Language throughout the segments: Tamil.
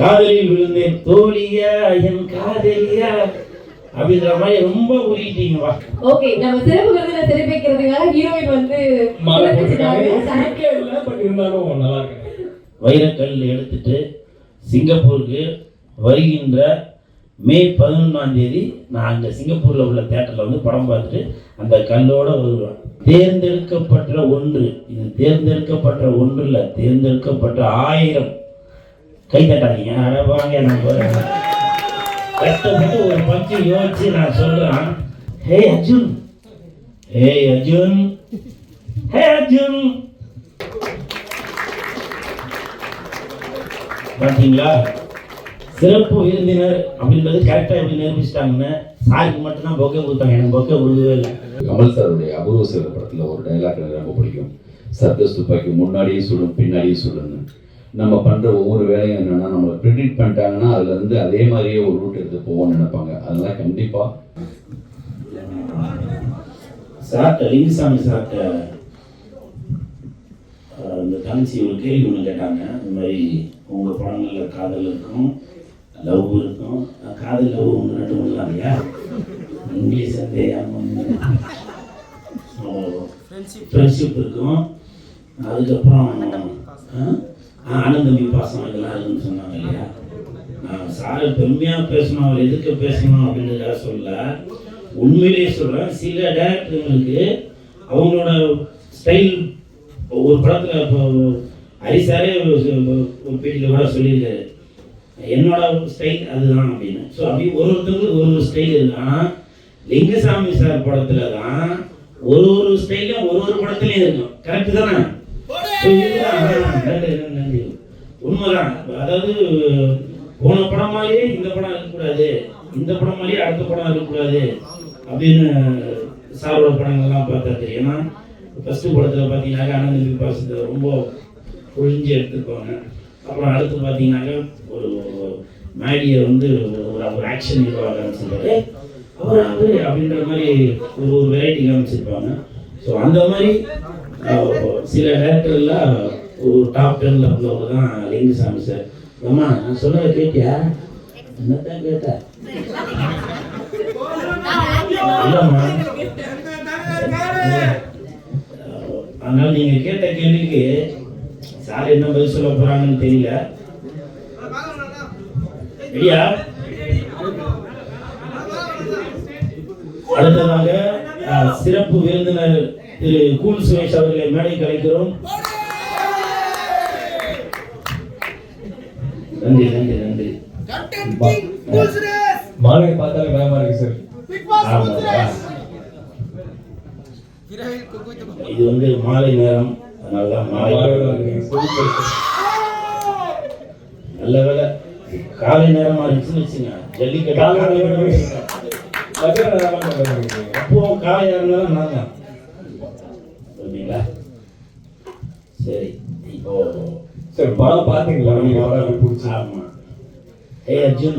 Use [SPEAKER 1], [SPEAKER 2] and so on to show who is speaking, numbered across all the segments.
[SPEAKER 1] காதலில் விழுந்தேன். தோழியா என் காதலியா அப்படின்ற மாதிரி ரொம்ப உருகிட்டீங்க வா.
[SPEAKER 2] ஓகே நம்ம சிறப்பு விருதுல சிறப்பிக்கிறதுக்காக ஹீரோயின் வந்து
[SPEAKER 3] இருந்தாலும் நல்லா இருக்கு.
[SPEAKER 1] வைரக்கல் எடுத்துட்டு சிங்கப்பூருக்கு வருகின்ற மே பதினொன்றாம் தேதி நான் அங்கே சிங்கப்பூரில் உள்ள தேட்டரில் வந்து படம் பார்த்துட்டு அந்த கல்லோட வருவேன். தேர்ந்தெடுக்கப்பட்ட ஒன்று. இது தேர்ந்தெடுக்கப்பட்ட ஒன்று இல்லை தேர்ந்தெடுக்கப்பட்ட ஆயிரம். கை தட்டாதீங்க வாங்க நான் போகிறேன் கஷ்டப்பட்டு ஒரு பஞ்சு யோசிச்சு நான் சொல்கிறேன் ஹே அர்ஜுன். ஹே அர்ஜுன். ஹே அர்ஜுன். பார்த்தீங்களா சிறப்பு விருந்தினர் அப்படின்றது கரெக்டாக எப்படி நிரூபிச்சிட்டாங்கன்னு சாருக்கு மட்டும்தான் பொக்கே கொடுத்தாங்க. எனக்கு பொக்கே கொடுக்கவே இல்லை.
[SPEAKER 4] கமல் சாருடைய அபூர்வ சில படத்தில் ஒரு டைலாக் எனக்கு ரொம்ப பிடிக்கும். சர்க்கஸ் துப்பாக்கி முன்னாடியே சுடும் பின்னாடியே சுடுன்னு. நம்ம பண்ணுற ஒவ்வொரு வேலையும் என்னென்னா நம்மளை ப்ரிடிக்ட் பண்ணிட்டாங்கன்னா அதுல இருந்து அதே மாதிரியே ஒரு ரூட் எடுத்து போவோம்னு நினைப்பாங்க. அதெல்லாம் கண்டிப்பாக
[SPEAKER 1] சார்ட்ட லிங்குசாமி சார்ட்ட இந்த தங்கச்சி ஒரு கேள்வி ஒன்று கேட்டாங்க. இந்த மாதிரி உங்கள் படங்களில் காதல் இருக்கும் லவ் இருக்கும். காதல் லவ் ஒன்று ரெண்டு ஒன்று இல்லையா? இங்கிலீஷ் வந்து ஃப்ரெண்ட்ஷிப் இருக்கும். அதுக்கப்புறம் அஹ், அண்ணன் பாசம் இதெல்லாம் இருக்குன்னு சொன்னாங்க இல்லையா? நான் சாரை பெருமையாக பேசணும். அவர் எதுக்கு பேசணும் அப்படின்றதுக்காக சொல்ல உண்மையிலேயே சொல்கிறேன் சில டேரக்டர்களுக்கு அவங்களோட ஸ்டைல் ஒரு படத்தில் இப்போ ஹரிசாரே ஒரு ஒரு கூட சொல்லியிருக்காரு. என்னோட ஸ்டைல் அதுதான் அப்படின்னு. ஸோ அப்படி ஒரு ஒருத்தவங்களுக்கு ஒரு ஒரு ஸ்டைல் இருக்கு லிங்கசாமி சார் படத்தில் தான் ஒரு ஒரு ஸ்டைலும் ஒரு ஒரு படத்துலையும் இருக்கும். கரெக்டு தானே? உண்மைதான். அதாவது போன படம் மாதிரியே இந்த படம் இருக்கக்கூடாது. இந்த படம் மாதிரியே அடுத்த படம் இருக்கக்கூடாது அப்படின்னு சாரோட படங்கள்லாம் பார்த்தா ஏன்னா ஃபஸ்ட்டு படத்தில் பார்த்தீங்கன்னாக்கா ஆனந்த் பாசத்தை ரொம்ப ஒழிஞ்சு எடுத்துருப்பாங்க. அப்புறம் அடுத்து பார்த்தீங்கன்னாக்கா ஒரு மேடியை வந்து ஒரு ஆக்ஷன் ஹீரோவாக காமிச்சிருப்பாரு அவர் அப்படின்ற மாதிரி ஒரு ஒரு வெரைட்டி காமிச்சிருப்பாங்க. ஸோ அந்த மாதிரி சில டேரக்டர்ல ஒரு டாப் டென்ல உள்ளவங்க தான் லிங்குசாமி சார் அம்மா நான் சொன்னதை கேட்டியா? என்னத்தான் கேட்ட? இல்லைம்மா. அதனால நீங்க கேட்ட கேள்விக்கு சார் என்ன பதில் சொல்ல போறாங்கன்னு தெரியல. ரெடியா? அடுத்ததாக சிறப்பு விருந்தினர் திரு கூல் சுரேஷ் அவர்களை மேடை கலைக்கிறோம். நன்றி நன்றி நன்றி.
[SPEAKER 3] மாலை பார்த்தாலே பயமா இருக்கு சார்?
[SPEAKER 1] இது வந்து மாலை நேரம். அதனாலதான் மாலை நல்ல வேலை காலை நேரமா இருந்துச்சுன்னு வச்சுங்க. ஜல்லிக்கட்டு காலை நேரம் அப்போ காலை நேரம் தான் நான் தான் ஓகேங்களா சரி இப்போ
[SPEAKER 3] சார் படம் பாத்தீங்களா நீங்க படம் பிடிச்சி
[SPEAKER 1] ஆமா. ஹே அர்ஜுன்.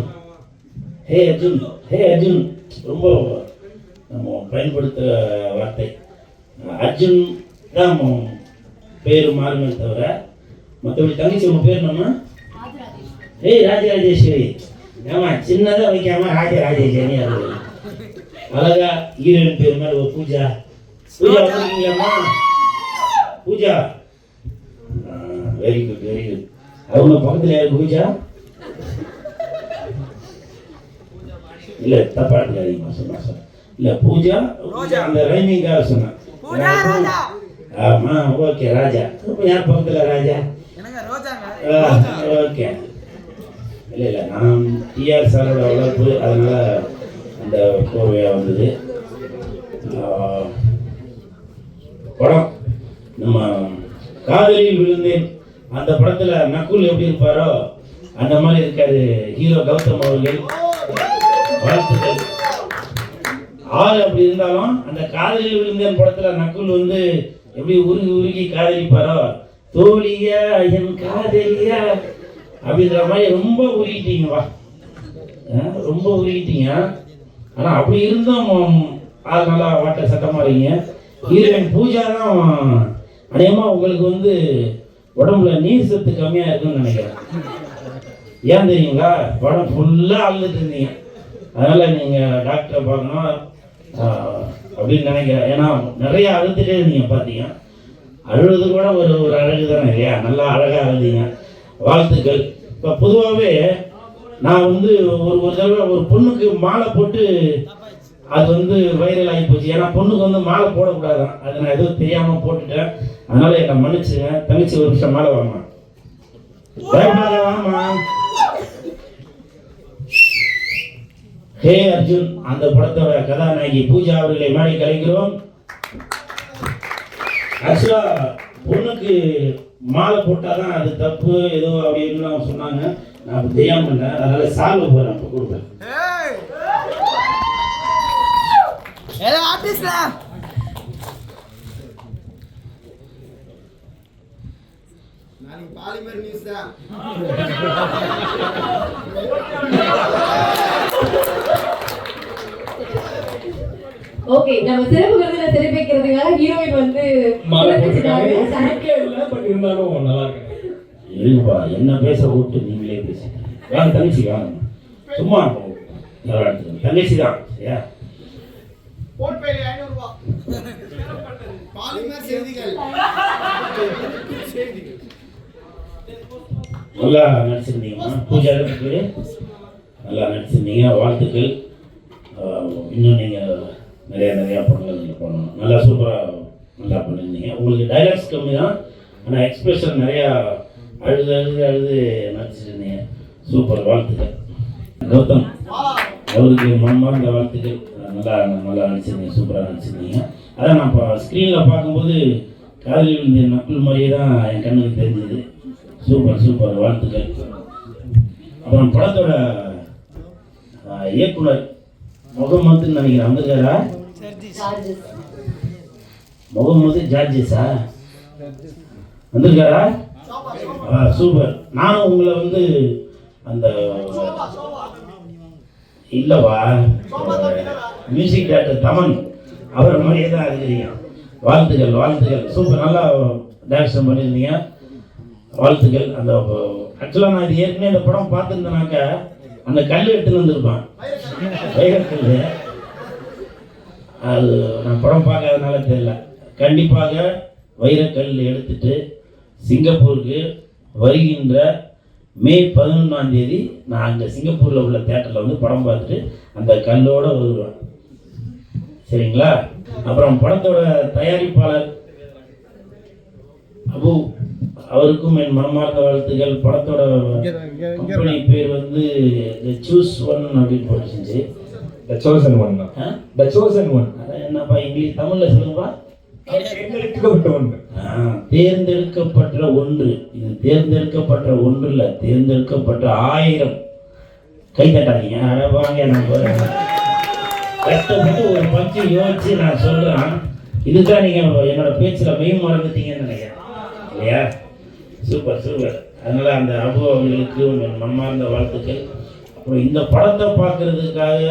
[SPEAKER 1] ஹே அர்ஜுன். ஹே அர்ஜுன். ரொம்ப நம்ம பயன்படுத்துகிற வார்த்தை. அர்ஜுன் தான் பேர் மாறுமே தவிர மற்றபடி தங்கச்சி உங்க பேர் நம்ம ஏய் ராஜராஜேஸ்வரி. ஆமா சின்னதாக வைக்காம ராஜராஜேஸ்வரி அது அழகா ஹீரோயின் பேர் மாதிரி ஒரு Pooja. Pooja Pooja. Very good very good அவங்க பக்கத்தில் யார் பூஜா இல்ல தப்பா எடுக்காதீங்க சொன்னா சார் இல்ல பூஜா அந்த ரைமிங்காக சொன்னேன். ஆமா ஓகே ராஜா யார் பக்கத்துல ராஜா ஓகே. இல்ல இல்ல நான் டிஆர் சாரோட வளர்ப்பு அதனால அந்த கோர்வையா வந்தது. படம். நம்ம காதலில் விழுந்தேன். அந்த படத்துல நக்குல் எப்படி இருப்பாரோ அந்த மாதிரி இருக்காரு ஹீரோ கௌதம் அவர்கள். வாழ்த்துக்கள். ஆள் அப்படி இருந்தாலும் அந்த காதலில் விழுந்தேன் படத்துல நக்குல் வந்து எப்படி உருகி உருகி காதலிப்பாரோ தோழியா என் காதலியா அப்படின்ற மாதிரி ரொம்ப உருகிட்டீங்க ரொம்ப உருகிட்டீங்க. ஆனா அப்படி இருந்தும் ஆள் நல்லா வாட்ட சட்டமா இருக்கீங்க. ஹீரோயின் பூஜா தான் அநேகமா உங்களுக்கு வந்து உடம்புல நீர் சத்து கம்மியா இருக்குன்னு நினைக்கிறேன். ஏன் தெரியுங்களா? உடம்பு ஃபுல்லாக அழுதுட்டு இருந்தீங்க. அதனால் நீங்கள் டாக்டரை பார்க்கணும். அப்படின்னு நினைக்கிறேன். ஏன்னா நிறைய அழுதுகிட்டே இருந்தீங்க பார்த்தீங்க. அழுவது கூட ஒரு ஒரு அழகு தானே இல்லையா? நல்லா அழகாக அழுதீங்க. வாழ்த்துக்கள். இப்போ பொதுவாகவே நான் வந்து ஒரு ஒரு தடவை ஒரு பொண்ணுக்கு மாலை போட்டு அது வந்து வைரல் ஆகி போச்சு. ஏன்னா பொண்ணுக்கு வந்து மாலை போடக்கூடாதான் அது நான் எதுவும் தெரியாமல் போட்டுட்டேன். அதனால என்னை மன்னிச்சுங்க தங்கச்சி ஒரு நிமிஷம் மாலை வாமா பயப்படாத வாமா ஹே அர்ஜுன் அந்த படத்தோட கதாநாயகி பூஜா அவர்களை மாடி கலைக்கிறோம். ஆக்சுவலா பொண்ணுக்கு மாலை போட்டாதான் அது தப்பு ஏதோ அப்படின்னு சொன்னாங்க. நான் தெரியாம பண்ணேன் அதனால சால்வை போறேன் அப்ப கொடுப்பேன்.
[SPEAKER 5] ஏதோ ஆபீஸ்ல. நாளைக்கு பாலிமர் நியூஸ் தான்.
[SPEAKER 2] ஓகே நம்ம சிறப்பு விருதுல சிறப்பிக்கிறதுக்காக ஹீரோயின் வந்து
[SPEAKER 1] இருக்குப்பா என்ன பேச விட்டு நீங்களே பேச வாங்க தங்கச்சி வாங்க சும்மா. தங்கச்சி தான் சரியா? நல்லா நடிச்சிருந்தீங்கம்மா. பூஜா பேர். நல்லா நடிச்சிருந்தீங்க. வாழ்த்துக்கள். இன்னும் நீங்கள் நிறையா நிறையா படங்கள் நீங்கள் பண்ணணும். நல்லா சூப்பராக நல்லா பண்ணியிருந்தீங்க உங்களுக்கு டைலாக்ஸ் கம்மி தான் ஆனால் எக்ஸ்பிரஷன் நிறையா அழுது அழுது அழுது நடிச்சிருந்தீங்க. சூப்பர் வாழ்த்துக்கள். கௌதம் அவருக்கு மனமார்ந்த வாழ்த்துக்கள். நல்லா நல்லா நடிச்சிருந்தீங்க. சூப்பராக நடிச்சிருந்தீங்க. அதான் நான் இப்போ ஸ்க்ரீனில் பார்க்கும்போது காதலில் இருந்த நக்குள் மாதிரியே தான் என் கண்ணுக்கு தெரிஞ்சது. Super super. வாழ்த்துக்கள். அப்புறம் படத்தோட இயக்குனர் முகமதுன்னு நினைக்கிறேன். வந்திருக்காரா முகமது ஜார்ஜிஸா? வந்திருக்காரா? ஆ, சூப்பர். நானும் உங்களை வந்து அந்த இல்லவா? மியூசிக் டேரக்டர் தமன் அவர் மாதிரியே தான் இருக்கிறீங்க. வாழ்த்துக்கள் வாழ்த்துக்கள். சூப்பர். நல்லா டேரக்ஷன் பண்ணியிருந்தீங்க. வாழ்த்துக்கள். அந்த ஆக்சுவலாக நான் இது ஏற்கனவே இந்த படம் பார்த்துருந்தேனாக்க அந்த கல் எடுத்துன்னு வந்திருப்பேன். வைரக்கல் அது நான் படம் பார்க்காதனால தெரியல. கண்டிப்பாக வைரக்கல் எடுத்துட்டு சிங்கப்பூருக்கு வருகின்ற மே பதினொன்றாம் தேதி நான் அங்கே சிங்கப்பூரில் உள்ள தேட்டரில் வந்து படம் பார்த்துட்டு அந்த கல்லோடு வருவேன். சரிங்களா? அப்புறம் படத்தோட தயாரிப்பாளர் அபு அவருக்கும் என் மனமார்ந்த வாழ்த்துக்கள் படத்தோட கம்பெனி பேர் வந்து சூஸ் ஒன் அப்படின்னு போட்டுச்சு
[SPEAKER 3] the chosen one? The chosen one
[SPEAKER 1] அதான் என்னப்பா இங்கிலீஷ் தமிழில் சொல்லுங்கப்பா.
[SPEAKER 3] தேர்ந்தெடுக்கப்பட்ட ஒன்று.
[SPEAKER 1] தேர்ந்தெடுக்கப்பட்ட ஒன்று. இது தேர்ந்தெடுக்கப்பட்ட ஒன்று இல்லை தேர்ந்தெடுக்கப்பட்ட ஆயிரம். கை தட்டாதீங்க. அட வாங்க நம்ம கஷ்டப்பட்டு ஒரு பஞ்சு யோசிச்சு நான் சொல்றேன். இதுதான் நீங்க என்னோட பேச்சுல மெய் மறந்துட்டீங்கன்னு நினைக்கிறேன். இல்லையா? Super super. அதனால் அந்த அபு அவர்களுக்கு மன்மார்ந்த வாழ்த்துக்கள். அப்புறம் இந்த படத்தை பார்க்கறதுக்காக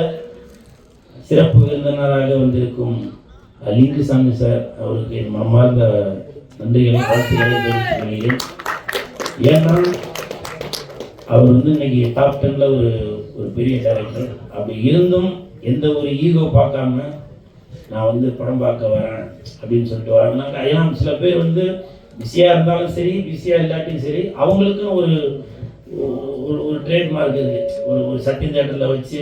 [SPEAKER 1] சிறப்பு விருந்தினராக வந்திருக்கும் லிங்குசாமி சார் அவருக்கு என் மன்மார்ந்த நன்றிகளை வாழ்த்துக்களை தெரிவித்துக் கொள்கிறேன் ஏன்னா அவர் வந்து இன்னைக்கு டாப் டென்ல ஒரு ஒரு பெரிய டேரக்டர் அப்படி இருந்தும் எந்த ஒரு ஈகோ பார்க்காம நான் வந்து படம் பார்க்க வரேன் அப்படின்னு சொல்லிட்டு வராங்க. ஏன்னா சில பேர் வந்து பிஸியாக இருந்தாலும் சரி பிஸியாக இல்லாட்டியும் சரி அவங்களுக்கும் ஒரு ஒரு ஒரு ட்ரேட்மார்க் இருக்குது ஒரு ஒரு சத்தியம் தேட்டரில் வச்சு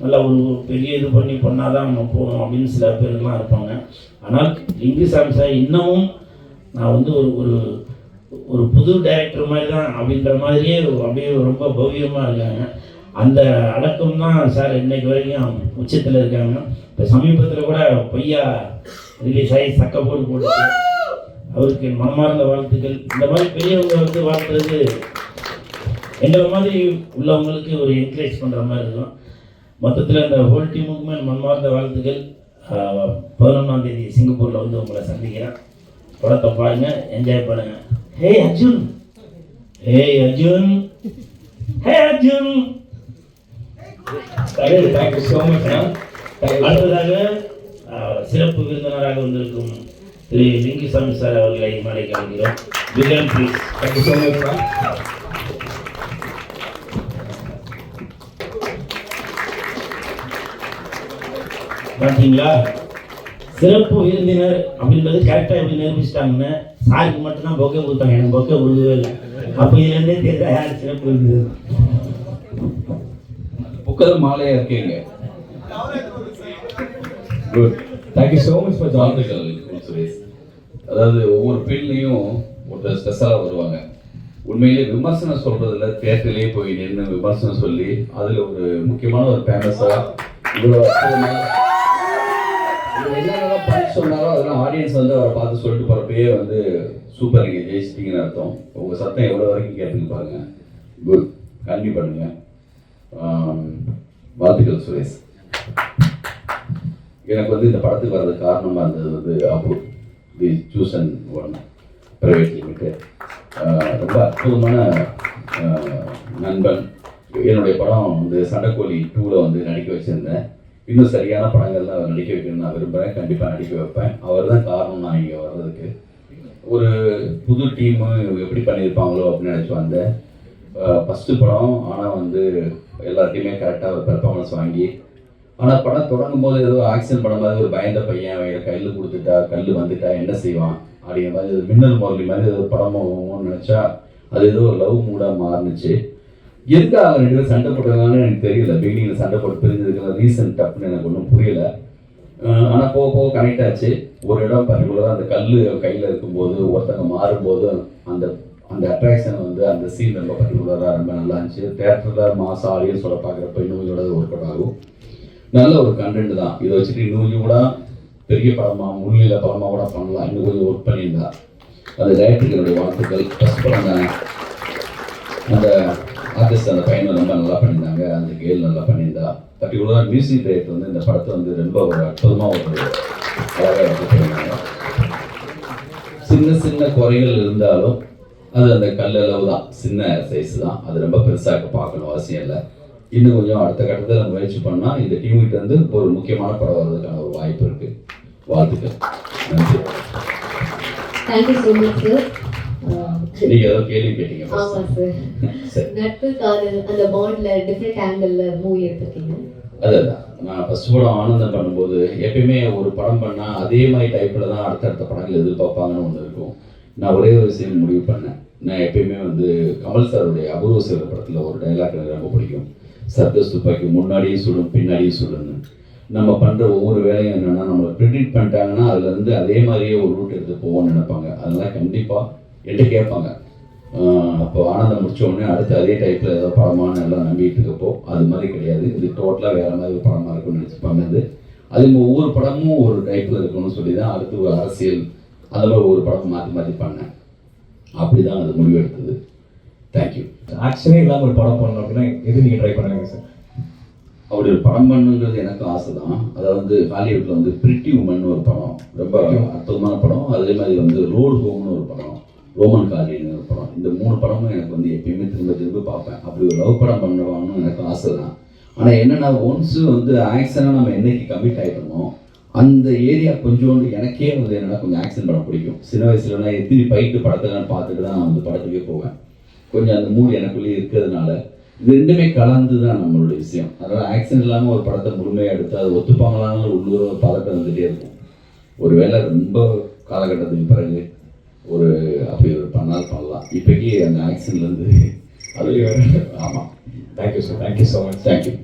[SPEAKER 1] நல்லா ஒரு பெரிய இது பண்ணி பண்ணால் தான் நம்ம போகணும் அப்படின்னு சில பேர்லாம் இருப்பாங்க. ஆனால் இங்கிலீஷ் சார் இன்னமும் நான் வந்து ஒரு ஒரு ஒரு புது டைரக்டர் மாதிரி தான் அப்படின்ற மாதிரியே அப்படியே ரொம்ப பவ்யமாக இருக்காங்க. அந்த அடக்கம் தான் சார் இன்னைக்கு வரைக்கும் உச்சத்தில் இருக்காங்க. இப்போ சமீபத்தில் கூட பொய்யா ரிலீஸ் ஆகி சக்கை போட்டு போட்டு அவருக்கு என் மனமார்ந்த வாழ்த்துக்கள். இந்த மாதிரி பெரியவங்க வந்து வாழ்த்துறது எங்களை மாதிரி உள்ளவங்களுக்கு ஒரு என்கரேஜ் பண்ணுற மாதிரி இருக்கும். மொத்தத்தில் இந்த ஹோல் டீமுக்குமே மனமார்ந்த வாழ்த்துக்கள். பதினொன்றாம் தேதி சிங்கப்பூரில் வந்து உங்களை சந்திக்கிறேன். படத்தை பாருங்க என்ஜாய் பண்ணுங்க. Hey Arjun hey Arjun hey Arjun
[SPEAKER 3] thank you so much
[SPEAKER 1] அடுத்ததாக சிறப்பு விருந்தினராக வந்திருக்கும் திரு லிங்கிசாமி சார் அவர்களை மாலை கலைக்கிறோம் Vikram please
[SPEAKER 3] thank you so much sir
[SPEAKER 1] பார்த்தீங்களா சிறப்பு விருந்தினர் அப்படின்றது கரெக்டாக எப்படி நிரூபிச்சிட்டாங்கன்னா சாருக்கு மட்டும்தான் பொக்கை கொடுத்தாங்க. எனக்கு பொக்கை கொடுக்கவே இல்லை. அப்போ இதுலேருந்தே தெரிஞ்சா யார் சிறப்பு இருந்தது
[SPEAKER 4] புக்கதும் மாலையாக இருக்கீங்க?
[SPEAKER 3] Good thank you so
[SPEAKER 4] much for join அதாவது ஒவ்வொரு ஃபீல்ட்லேயும் ஒருத்தர் ஸ்பெஷலாக வருவாங்க. உண்மையிலே விமர்சனம் சொல்கிறதுல தேட்டர்லேயே போய் நின்று விமர்சனம் சொல்லி அதில் ஒரு முக்கியமான ஒரு ஃபேமஸாக இவ்வளோ என்னென்னலாம் பண்ணி சொன்னாரோ அதெல்லாம் ஆடியன்ஸ் வந்து அவரை பார்த்து சொல்லிட்டு போகிறப்பயே வந்து சூப்பர் நீங்கள் ஜெயிச்சிட்டிங்கன்னு அர்த்தம். உங்கள் சத்தம் எவ்வளோ வரைக்கும் கேட்டுன்னு பாருங்க. குட் கண்டிப்பாக பண்ணுங்க. வாழ்த்துக்கள் சுரேஷ். எனக்கு வந்து இந்த படத்துக்கு வர்றது காரணமாக இருந்தது வந்து Abu the chosen one private limited ரொம்ப அற்புதமான நண்பன். என்னுடைய படம் வந்து சண்டைக்கோழி டூவில் வந்து நடிக்க வச்சுருந்தேன். இன்னும் சரியான படங்கள்லாம் அவர் நடிக்க வைக்கணும்னு நான் விரும்புகிறேன் கண்டிப்பாக நடிக்க வைப்பேன். அவர் தான் காரணம் நான் இங்கே வர்றதுக்கு. ஒரு புது டீமு எப்படி பண்ணியிருப்பாங்களோ அப்படின்னு நினச்சி வந்தேன். ஃபஸ்ட்டு படம். ஆனால் வந்து எல்லாத்தையுமே கரெக்டாக ஒரு பெர்ஃபார்மன்ஸ் வாங்கி ஆனால் படம் தொடங்கும் போது ஏதோ ஆக்சிடென்ட் படம் மாதிரி ஒரு பயந்த பையன் அவன் கல் கொடுத்துட்டா கல் வந்துட்டா என்ன செய்வான்? அப்படிங்கிற மாதிரி ஒரு மின்னல் முரளி மாதிரி ஏதோ படமாகும்னு நினச்சா அது ஏதோ ஒரு லவ் மூடாக மாறுனுச்சு. எதுக்கு அவங்க ரெண்டு பேரும் சண்டை போட்டாங்கன்னு எனக்கு தெரியல. பிகினிங்கில் சண்டை போட்டு பிரிஞ்சதுக்கெல்லாம் ரீசன் டப்புன்னு எனக்கு ஒன்றும் புரியல. ஆனால் போக போக கனெக்ட் ஆச்சு. ஒரு இடம் பர்டிகுலராக அந்த கல் கையில் இருக்கும்போது ஒருத்தங்க மாறும்போது அந்த அந்த அட்ராக்ஷன் வந்து அந்த சீன் ரொம்ப பர்டிகுலராக ரொம்ப நல்லா இருந்துச்சு. தேட்டரில் மாசம் ஆடியன்ஸோட பார்க்குறப்ப இன்னும் இதோட ஒர்க் அவுட் ஆகும். நல்ல ஒரு கண்டென்ட் தான். இதை வச்சுட்டு இன்னும் கொஞ்சம் கூட பெரிய படமா முன்னில படமா கூட பண்ணலாம். இன்னும் கொஞ்சம் ஒர்க் பண்ணியிருந்தா. அது டைரக்டருக்கு வாழ்த்துக்கள். ஃபஸ்ட் படம் தான் அந்த ஆர்டிஸ்ட் அந்த பையனை ரொம்ப நல்லா பண்ணியிருந்தாங்க. அந்த கேள் நல்லா பண்ணியிருந்தா. பர்டிகுலராக மியூசிக் டைரக்டர் வந்து இந்த படத்தை வந்து ரொம்ப ஒரு அற்புதமாக ஒரு அழகாக எடுத்து சின்ன சின்ன குறைகள் இருந்தாலும் அது அந்த கல் அளவு தான். சின்ன சைஸ் தான். அது ரொம்ப பெருசாக பார்க்கணும் அவசியம் இல்லை. இன்னும் கொஞ்சம் அடுத்த கட்டத்தில் முயற்சி பண்ணால் இந்த டீமுக்கிட்ட இருந்து ஒரு முக்கியமான படம் வர்றதுக்கான ஒரு வாய்ப்பு இருக்கு. வாழ்த்துக்கள். நன்றி.
[SPEAKER 2] Thank you so much sir.
[SPEAKER 4] நீங்க ஏதோ கேள்வி கேட்டீங்க
[SPEAKER 2] ஆமா. சார். நட்பு காதல் அந்த பாண்ட்ல டிஃப்ரெண்ட் ஆங்கிள் மூவி எடுத்திருக்கீங்க
[SPEAKER 4] அதுதான் நான் ஃபர்ஸ்ட் படம் ஆனந்தம் பண்ணும்போது எப்பயுமே ஒரு படம் பண்ணால் அதே மாதிரி டைப்பில் தான் அடுத்தடுத்த படங்கள் எதிர்பார்ப்பாங்கன்னு ஒன்று இருக்கும். நான் ஒரே ஒரு விஷயம் முடிவு பண்ணேன். நான் எப்பயுமே வந்து கமல் சாருடைய அபூர்வ சில படத்தில் ஒரு டைலாக் எனக்கு ரொம்ப பிடிக்கும். சர்க்கஸ் துப்பாக்கி முன்னாடியே சுடும் பின்னாடியே சுடுன்னு நம்ம பண்ணுற ஒவ்வொரு வேலையும் என்னென்னா நம்மளை ப்ரிடிக்ட் பண்ணிட்டாங்கன்னா அதுலேருந்து அதே மாதிரியே ஒரு ரூட் எடுத்து போவோம்னு நினைப்பாங்க. அதெல்லாம் கண்டிப்பாக என்கிட்ட கேட்பாங்க. அப்போ ஆனந்தம் முடிச்ச உடனே அடுத்து அதே டைப்பில் ஏதோ படமான்னு எல்லாம் நம்பிட்டு இருக்கப்போ அது மாதிரி கிடையாது. இது டோட்டலாக வேறு மாதிரி ஒரு படமாக இருக்கும்னு நினச்சிப்பாங்க அது. அது ஒவ்வொரு படமும் ஒரு டைப்பில் இருக்கணும்னு சொல்லி தான் அடுத்து ஒரு அரசியல் அதில் ஒவ்வொரு ஒரு படம் மாற்றி மாற்றி பண்ணேன். அப்படி தான் அது முடிவெடுத்தது. தேங்க்யூ
[SPEAKER 3] ஆக்ஷனே இல்லாமல் ஒரு படம் பண்ணணும் அப்படின்னா எது நீங்கள் ட்ரை பண்ணுவீங்க சார்
[SPEAKER 4] அப்படி ஒரு படம் பண்ணுங்கிறது எனக்கு ஆசை தான் அதாவது ஹாலிவுட்ல வந்து பிரிட்டி உமன் ஒரு படம். ரொம்ப அற்புதமான படம். அதே மாதிரி வந்து ரோடு ஹோம்னு ஒரு படம். ரோமன் காலின்னு ஒரு படம். இந்த மூணு படமும் எனக்கு வந்து எப்பயுமே திரும்ப திரும்ப பார்ப்பேன். அப்படி ஒரு லவ் படம் பண்ணுவான்னு எனக்கு ஆசை தான் ஆனால் என்னன்னா ஒன்ஸ் வந்து ஆக்ஷனாக நம்ம என்னைக்கு கமிட் ஆகிட்டோமோ அந்த ஏரியா கொஞ்சோண்டு எனக்கே வந்து என்னன்னா கொஞ்சம் ஆக்ஷன் படம் பிடிக்கும். சின்ன வயசுலலாம் எத்திரி பைட்டு படத்தை நான் பார்த்துட்டு தான் அந்த படத்துக்கே போவேன். கொஞ்சம் அந்த மூடு எனக்குள்ளேயே இருக்கிறதுனால இது ரெண்டுமே கலந்து தான் நம்மளுடைய விஷயம். அதனால் ஆக்ஷன் இல்லாமல் ஒரு படத்தை முழுமையாக எடுத்து அது ஒத்துப்பாங்களான்னு உள்ளூர ஒரு பதட்டம் வந்துகிட்டே இருக்கும். ஒருவேளை ரொம்ப காலகட்டத்துக்கு பிறகு ஒரு அப்படி ஒரு பண்ணால் பண்ணலாம். இப்போக்கி அந்த ஆக்ஷன்லேருந்து அது ஆமாம்
[SPEAKER 3] thank you sir thank you so much
[SPEAKER 4] thank you